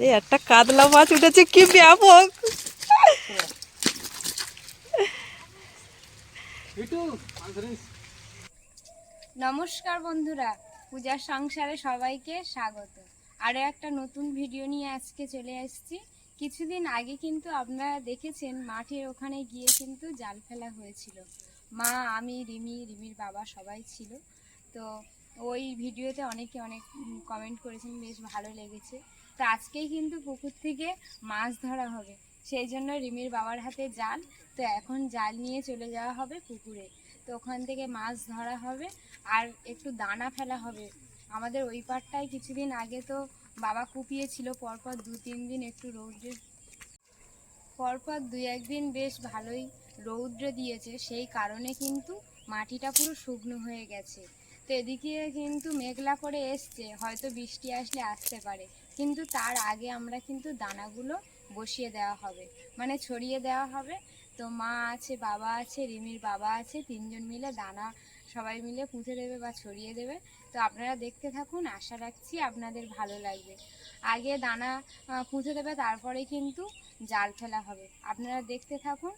আরে একটা কাতলা মাছ উঠেছে কি ব্যাপক। নমস্কার বন্ধুরা পূজার সংসারে সবাইকে স্বাগত। আরও একটা নতুন ভিডিও নিয়ে আজকে চলে এসেছি। কিছুদিন আগে কিন্তু আপনারা দেখেছেন মাঠের ওখানে গিয়ে কিন্তু জাল ফেলা হয়েছিল। মা আমি রিমি রিমির বাবা সবাই ছিল। তো ওই ভিডিওতে অনেকে অনেক কমেন্ট করেছেন বেশ ভালো লেগেছে। তো আজকেই কিন্তু পুকুর থেকে মাছ ধরা হবে। সেই জন্য রিমির বাবার হাতে জাল তো এখন জাল নিয়ে চলে যাওয়া হবে পুকুরে। তো ওখান থেকে মাছ ধরা হবে আর একটু দানা ফেলা হবে। আমাদের ওই পারটায় কিছুদিন আগে তো বাবা কুপিয়েছিল, পরপর দু, তিন দিন একটু রৌদ্রে পরপর দুই, একদিন বেশ ভালোই রৌদ্র দিয়েছে। সেই কারণে কিন্তু মাটিটা পুরো শুকনো হয়ে গেছে। তো এদিকে কিন্তু মেঘলা করে এসছে। হয়তো বৃষ্টি আসলে আসতে পারে। কিন্তু তার আগে আমরা কিন্তু দানাগুলো বসিয়ে দেওয়া হবে। মানে ছড়িয়ে দেওয়া হবে। তো মা আছে, বাবা আছে, রিমির বাবা আছে, তিনজন মিলে দানা সবাই মিলে পুঁতে দেবে বা ছড়িয়ে দেবে। তো আপনারা দেখতে থাকুন, আশা রাখছি আপনাদের ভালো লাগবে। আগে দানা পুঁতে দেবে, তারপরে কিন্তু জাল ফেলা হবে। আপনারা দেখতে থাকুন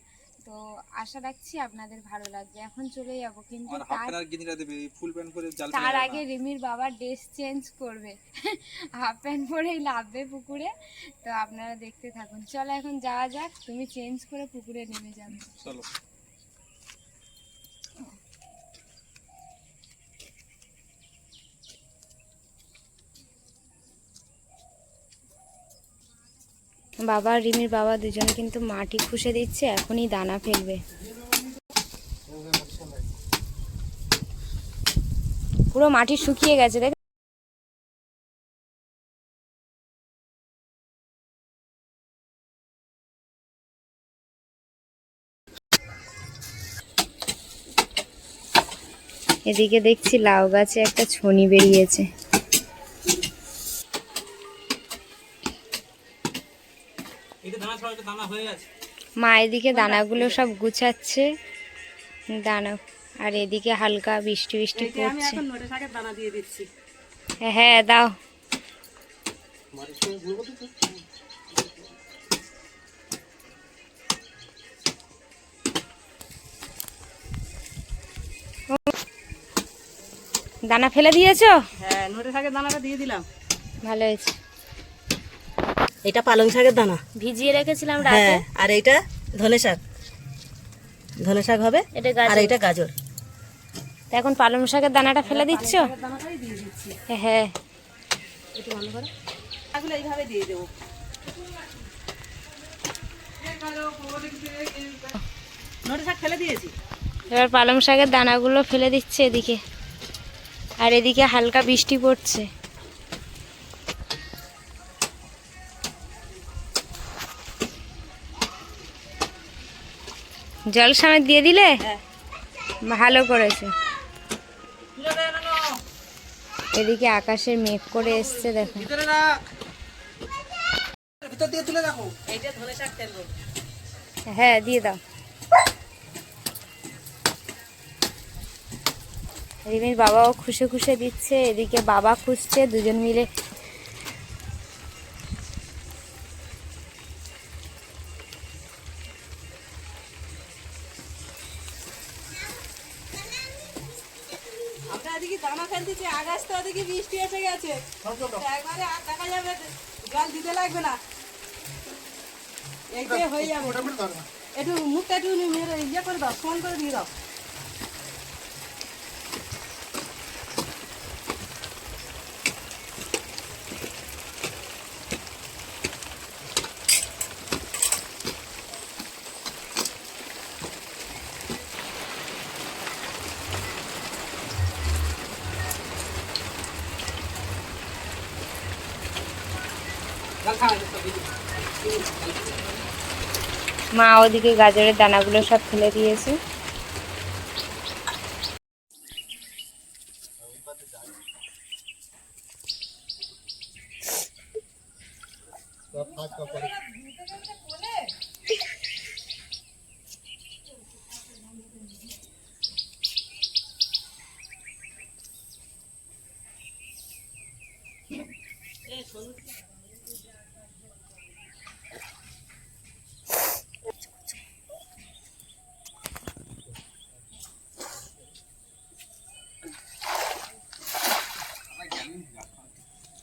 তো আশা রাখছি আপনাদের ভালো লাগবে। এখন চলে যাব কিন্তু ফুল প্যান্ট পরে জাল তার আগে রিমির বাবা ড্রেস চেঞ্জ করবে। হাফ প্যান্ট পরেই লাভবে পুকুরে। তো আপনারা দেখতে থাকুন। চলো এখন যাওয়া যাক তুমি চেঞ্জ করে পুকুরে নেমে যাবে। চলো। বাবা আর রিমির বাবা দুজনে কিন্তু মাটি খুশে দিচ্ছে, এখনই দানা ফেলবে। পুরো মাটি শুকিয়ে গেছে, দেখ। এদিকে দেখছি লাউ গাছে একটা ছনি বেরিয়েছে। মা এদিকে দানাগুলো সব গুছাচ্ছে। দানা আর এদিকে হালকা বৃষ্টি বৃষ্টি পড়ছে। নোটে শাকের দানা দিয়ে দিচ্ছি। হ্যাঁ দাও। দানা ফেলে দিয়েছ? হ্যাঁ নোটে শাকের দানাটা দিয়ে দিলাম। ভালো হয়েছে। এটা পালং শাকের দানা। ভিজিয়ে রেখেছিলাম রাতে। হ্যাঁ আর এইটা ধনে শাক। ধনে শাক হবে এটা আর এইটা গাজর। তা এখন পালং শাকের দানাটা ফেলে দিচ্ছ? হ্যাঁ এইভাবে দিয়ে দেবো। ফেলে দিয়েছি। এবার পালং শাকের দানাগুলো ফেলে দিচ্ছে এদিকে। আর এদিকে হালকা বৃষ্টি পড়ছে। জল সামেত দিয়ে দিলে? হ্যাঁ। ভালো করেছে। এদিকে আকাশের মেঘ করে এসছে দেখো। হ্যাঁ দিয়ে দাও। রিমির বাবাও খুশে খুশে দিচ্ছে এদিকে বাবা খুঁজছে দুজন মিলে এদিকে দানা ফেলতেছি তো ওদিকে বৃষ্টি এসে গেছে। একবারে আর দেখা যাবে জল দিতে লাগবে না। এইটাই হয়ে যাবে। একটু মুখটা একটু মেরে ইয়ে করে দাও ফোন করে দিয়ে দাও। মা ওদিকে গাজরের দানাগুলো সব ফেলে দিয়েছে।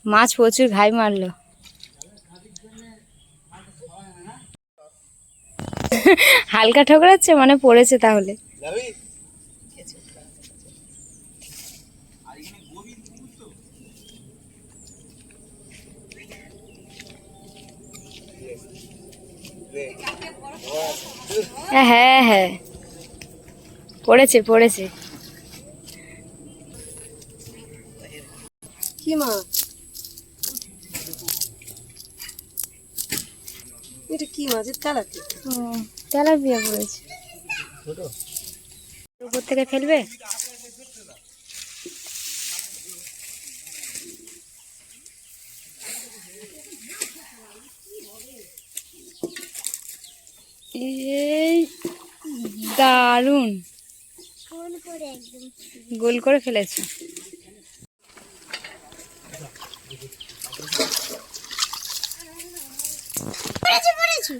মাছ প্রচুর ঘাই মারলো। হালকা ঠোকরাচ্ছে মানে পড়েছে তাহলে। হ্যাঁ হ্যাঁ হ্যাঁ। পড়েছে পড়েছে। কি মা এটা কি মাছের তেলাপি তেলাপিয়া পড়েছে উপর থেকে ফেলবে? এই দারুণ। গোল করে ফেলেছে।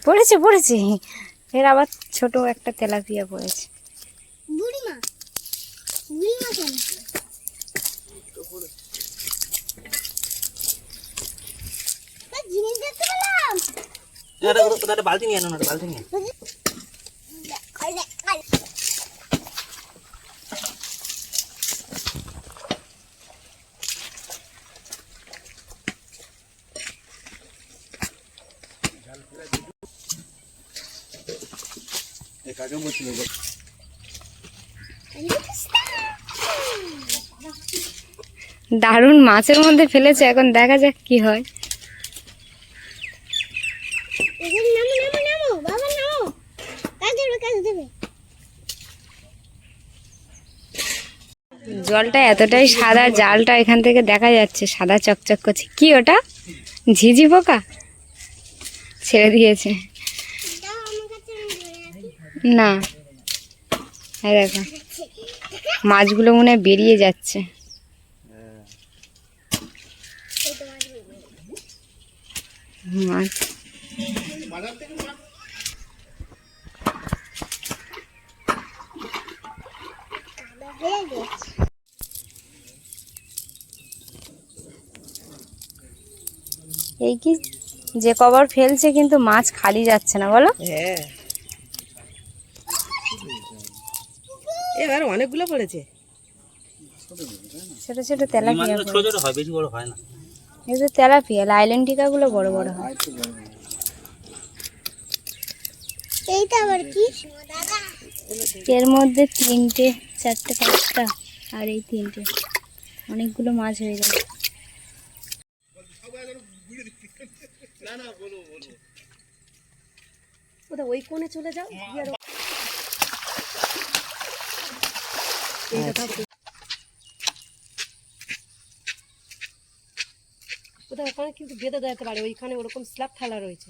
পড়েছে পড়েছে। এর আবার ছোট একটা তেলাপিয়া পড়েছে। বুড়িমা বুড়িমা কেন? জিনিস দেখতে পেলাম। বালতি নিয়ে আনো না বালতি নিয়ে দারুণ মাছের মধ্যে ফেলেছে, এখন দেখা যাক কি হয়। জলটা এতটাই সাদা, জালটা এখান থেকে দেখা যাচ্ছে, সাদা চকচক করছে। কি ওটা? ঝিঝি পোকা? ছেড়ে দিয়েছে দাও আমার কাছে আমি ধরে রাখি। না। এই দেখো। মাছগুলো মনে হয় বেরিয়ে যাচ্ছে। মাছ। হয়ে এই কি? যে কবার ফেলছে কিন্তু মাছ খালি যাচ্ছে না, বলো? হ্যাঁ। এবার অনেকগুলো পড়েছে। ছোট ছোট তেলাপিয়া ছোট ছোট হয় বেশি বড় হয় না। এগুলো তেলাপিয়া লাইলেন টিকাগুলো বড় বড় হয়। এইটা আবার কি? এর মধ্যে তিনটে চারটে পাঁচটা আর এই তিনটে। অনেকগুলো মাছ হয়ে ওটা ওই কোণে চলে যাও গিয়ে আরো- ওটা ওখানে কিন্তু বেঁধে দিতে পারে ওইখানে ওরকম স্ল্যাব ফেলা রয়েছে।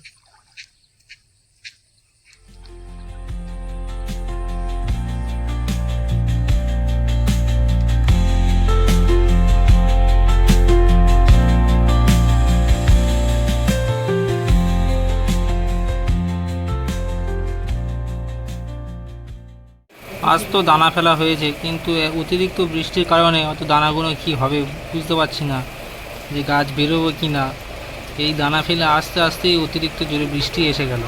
আজ তো দানা ফেলা হয়েছে কিন্তু অতিরিক্ত বৃষ্টির কারণে অত দানাগুলো কি হবে বুঝতে পারছি না যে গাছ বেরোবে কি না। এই দানা ফেলে আস্তে আস্তেই অতিরিক্ত জোরে বৃষ্টি এসে গেল।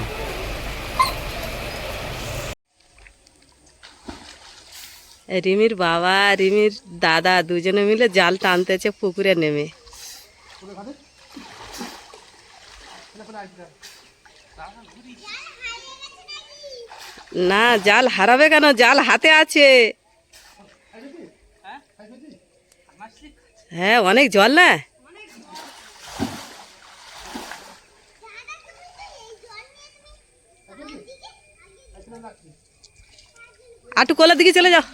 রিমির বাবা রিমির দাদা দুজনে মিলে জাল টানতেছে পুকুরে নেমে। না, জাল হারাবে কেন? জাল হাতে আছে। হ্যাঁ অনেক জল না? আটু কলার দিকে চলে যাও।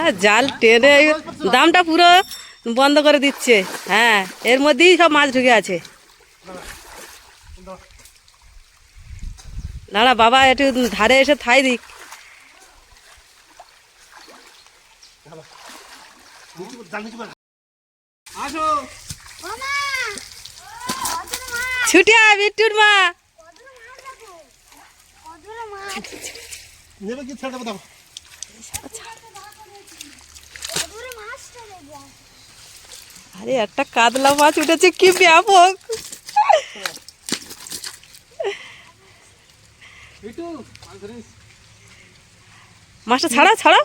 আর জাল টেনে দামটা পুরো বন্ধ করে দিচ্ছে। হ্যাঁ এর মধ্যেই সব মাছ ঢুকে আছে। দাঁড়া বাবা একটু ধারে এসে থাই দিক। আসো। বাবা কত মাছ ছুটি আয় বিট্টুর মা। নেবে কি ছেড়ে দেবো আরে একটা কাতলা মাছ উঠেছে কি ব্যাপক। মাছটা ছাড়া ছাড়া।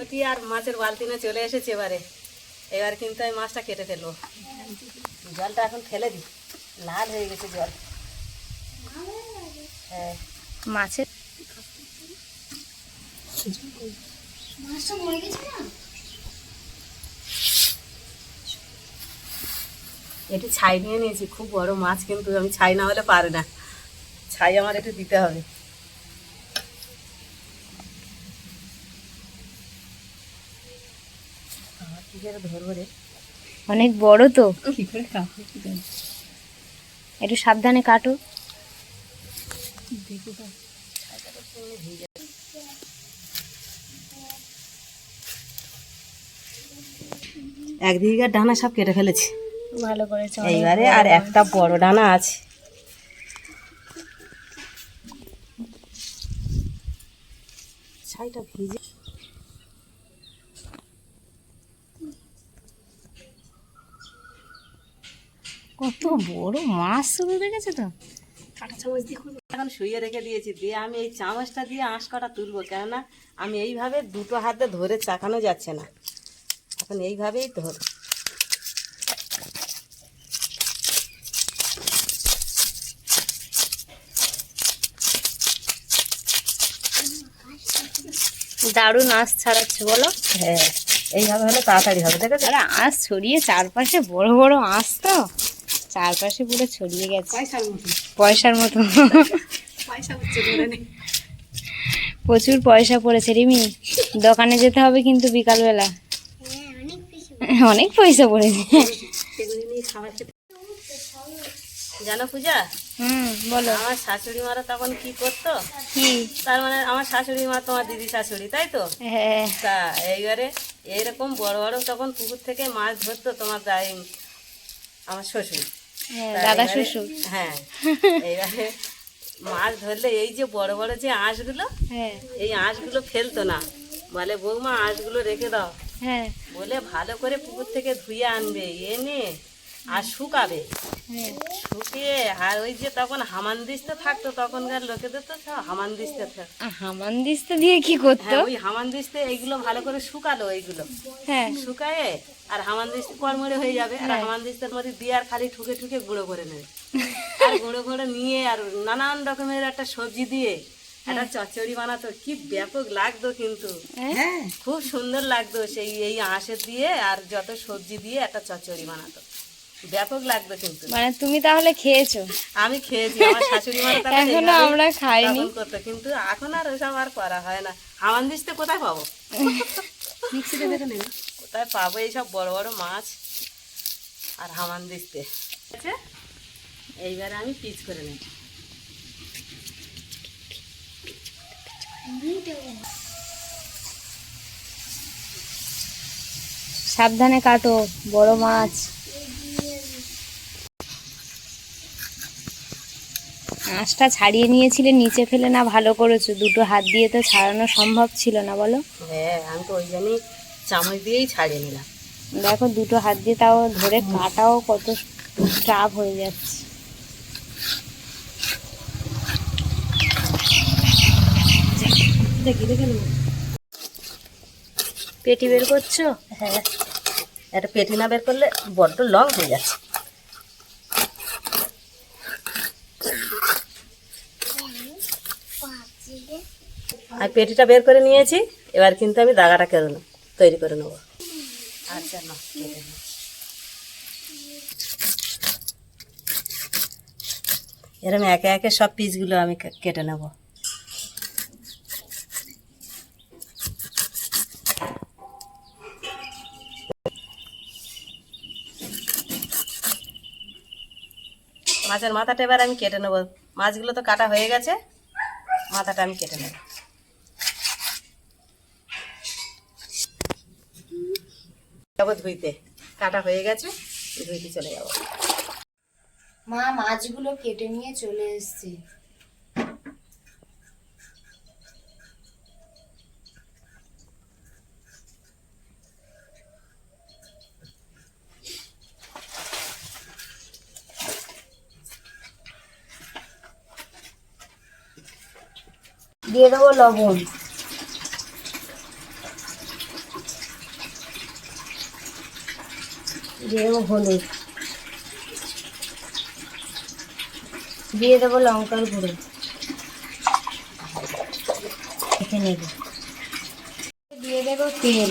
ওটি আর মাছের বালতি নিয়ে চলে এসেছে এবারে। এবার কিন্তু আমি মাছটা কেটে ফেলব। জলটা এখন ফেলে দিই। লাল হয়ে গেছে জল। হ্যাঁ। মাছের এটি ছাই নিয়ে নিয়েছি খুব বড় মাছ কিন্তু আমি ছাই না হলে পারে না। ছাই আমার একটু দিতে হবে। অনেক বড় তো? একটু সাবধানে কাটো। একদিকে ডানা সব কেটে ফেলেছি। ভালো করেছ এইবারে আর একটা বড় ডানা আছে। ছাইটা ভিজে কত বড় মাছ শুরু দেখেছ তো? এখন শুয়ে রেখে দিয়েছি দিয়ে আমি এই চামচটা দিয়ে আঁশ কটা তুলবো কেননা আমি এইভাবে দুটো হাতে ধরে চাকানো যাচ্ছে না। এখন এইভাবেই ধর দারুণ আঁশ ছাড়াচ্ছে বলো। হ্যাঁ এইভাবে হলে তাড়াতাড়ি হবে দেখেছ? আরে আঁশ ছড়িয়ে চারপাশে বড় বড় আঁশ তো। চারপাশে পুরো ছড়িয়ে গেছে। পয়সার মতো। প্রচুর পয়সা পড়েছে রিমি। দোকানে যেতে হবে কিন্তু বিকালবেলা। অনেক পয়সা পড়েছে। জানো পূজা? হুম বলো। আমার শাশুড়ি মারা তখন কি করতো? কি? তার মানে আমার শাশুড়ি মা তোমার দিদি শাশুড়ি তাই তো? হ্যাঁ। তা এইবারে এইরকম বড় বড় তখন পুকুর থেকে মাছ ধরতো তোমার দাই আমার শ্বশুর। হ্যাঁ, দাদা শ্বশুর। হ্যাঁ এইবারে মাছ ধরলে এই যে বড় বড় যে আঁশগুলো হ্যাঁ। এই আঁশগুলো ফেলতো না। বলে বৌমা আঁশগুলো রেখে দাও। হ্যাঁ। বলে ভালো করে পুকুর থেকে ধুয়ে আনবে এনে আর শুকাবে। হ্যাঁ। শুকিয়ে আর ওই যে তখন হামান দিস্তে থাকতো তখনকার লোকেদের তো সব হামান দিস্তে থাকতো হামান দিস্তা দিয়ে কি করতো? হ্যাঁ ওই হামান দিস্তে এইগুলো ভালো করে শুকালো এইগুলো। হ্যাঁ। শুকায়ে আর হামান দিস্তে কড়মড়ে হয়ে যাবে আর হামান দিস্তের মধ্যে দিয়ে আর খালি ঠুকে ঠুকে গুঁড়ো করে নেবে। আর গুঁড়ো গুঁড়ো নিয়ে আর নানান রকমের একটা সবজি দিয়ে একটা চচ্চড়ি বানাতো কি ব্যাপক লাগতো কিন্তু। হ্যাঁ? খুব সুন্দর লাগতো সেই এই আঁশের দিয়ে আর যত সবজি দিয়ে একটা চচ্চড়ি বানাতো। ব্যাপক লাগতো কিন্তু। মানে তুমি তাহলে খেয়েছো? আমি খেয়েছি আমার শাশুড়ি তখন এখনও আমরা খাইনি। করতো কিন্তু এখন আর ওসব আর করা হয় না। হামান দিস্তে কোথায় পাবো? মিক্সিতে বেটে নেবে। কোথায় পাবো? এইসব বড় বড় মাছ আর হামান দিস্তে আছে? এইবারে আমি পিচ করে নেব। সাবধানে কাটো বড় মাছ। মাছটা ছাড়িয়ে নিয়েছিলে নিচে ফেলে না ভালো করেছ। দুটো হাত দিয়ে তো ছাড়ানো সম্ভব ছিল না বলো। হ্যাঁ আমি তো ওই জন্যই চামচ দিয়েই ছাড়িয়ে নিলাম। দেখো দুটো হাত দিয়ে তাও ধরে কাটাও কত চাপ হয়ে যাচ্ছে। দেখি দেখে নেব পেটি বের করছ? হ্যাঁ। একটা পেটি না বের করলে বড্ড লং হয়ে যাচ্ছে। আর পেটিটা বের করে নিয়েছি, এবার কিন্তু আমি দাগাটা কেটে নেব, তৈরি করে নেব। আচ্ছা না এরম একে একে সব পিসগুলো আমি কেটে নেব। মাছের মাথাটা এবার আমি কেটে নেব। মাছগুলো তো কাটা হয়ে গেছে। মাথাটা আমি কেটে নেব। যাব ধুইতে। কাটা হয়ে গেছে, ধুইতে চলে যাব। মা, মাছগুলো কেটে নিয়ে চলে এসছে। দিয়ে দেবো লবণ। দিয়ে দেবো হলুদ। দিয়ে দেবো লঙ্কার গুঁড়ো। দেখে নেব। দিয়ে দেবো তেল।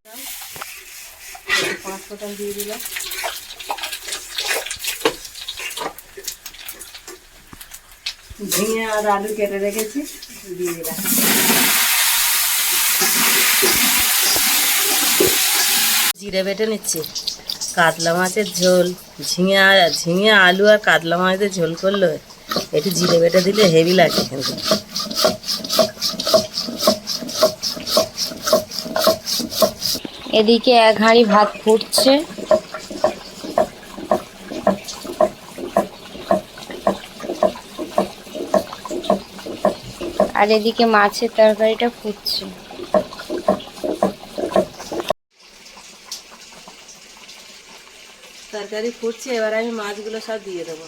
পাঁচ ফোটান দিয়ে ঝিঙে আর আলু কেটে রেখেছি, দিয়ে দিলাম। জিরে বেটে নিচ্ছি। কাতলা মাছের ঝোল, ঝিঙে আর ঝিঙে, আলু আর কাতলা মাছের ঝোল করল একটু জিরে বেটে দিলে হেভি লাগে কিন্তু এদিকে এক হাঁড়ি ভাত ফুটছে। আর এদিকে মাছের তরকারিটা ফুটছে। তরকারি ফুটছে, এবার আমি মাছগুলো সব দিয়ে দেবো।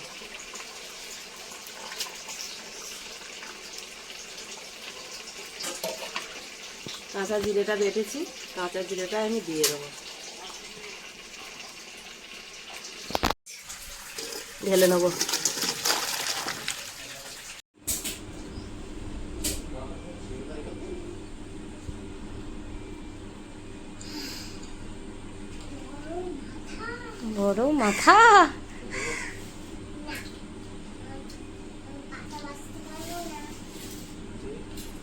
কাঁচা জিরেটা বেটেছি কাঁচা জিরেটা আমি দিয়ে দেবো। ঢেলে নেব। বড় মাথা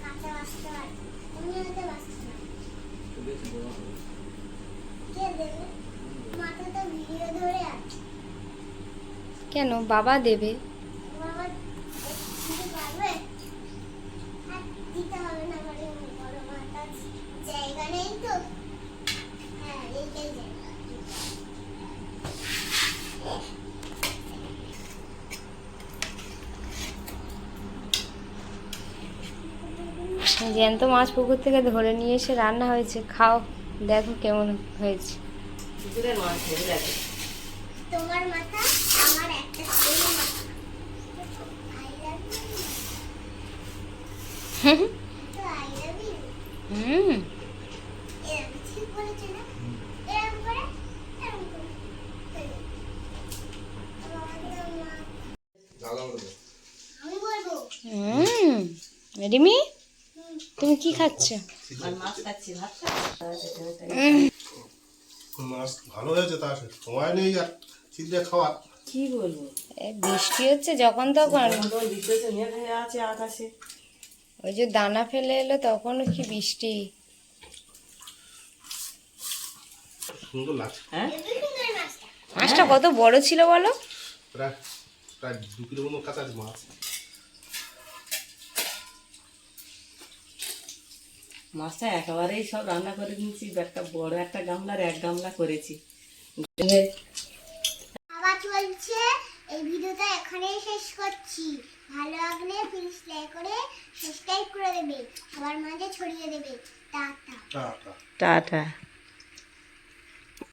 কাঁচা বাঁচতে পারি তুমি হয়তো বাঁচতে পারো কে দেবে মাথা তো ভিড়ে ধরে আছে কেন বাবা দেবে বাবা দিতে পারবে আর দিতে হবে না বলে বড় মাথা জায়গা নেই তো হ্যাঁ বাবা দেবে। জ্যান্ত মাছ পুকুর থেকে ধরে নিয়ে এসে রান্না হয়েছে। খাও, দেখো কেমন হয়েছে পুকুরের মাছ ধরে রাখে তোমার মাথা আমার একটা ছেলে রিমি তুমি কি খাচ্ছ আর মাছ খাচ্ছি? ভাত খাচ্ছি মাছ ভালো হয়েছে তা সময় নেই আর। ছিদ্রে খাওয়া। কি বলব? এ, বৃষ্টি হচ্ছে যখন তখন। হয়ে আছে আকাশে। ওই যে দানা ফেলে এলো তখন কি বৃষ্টি। সুন্দর লাগছে। হ্যাঁ? মাছটা কত বড় ছিল বলো? প্রায় প্রায় দু কিলো মতো কাছাকাছি মাছ। মাছটা একেবারেই সব রান্না করে নিয়েছি একটা বড় একটা গামলার এক গামলা করেছি। চলছে। এই ভিডিওটা এখানেই শেষ করছি। ভালো লাগলে প্লিজ লাইক করে সাবস্ক্রাইব করে দেবে। সবার মাঝে ছড়িয়ে দেবে। টাটা। টাটা। টাটা।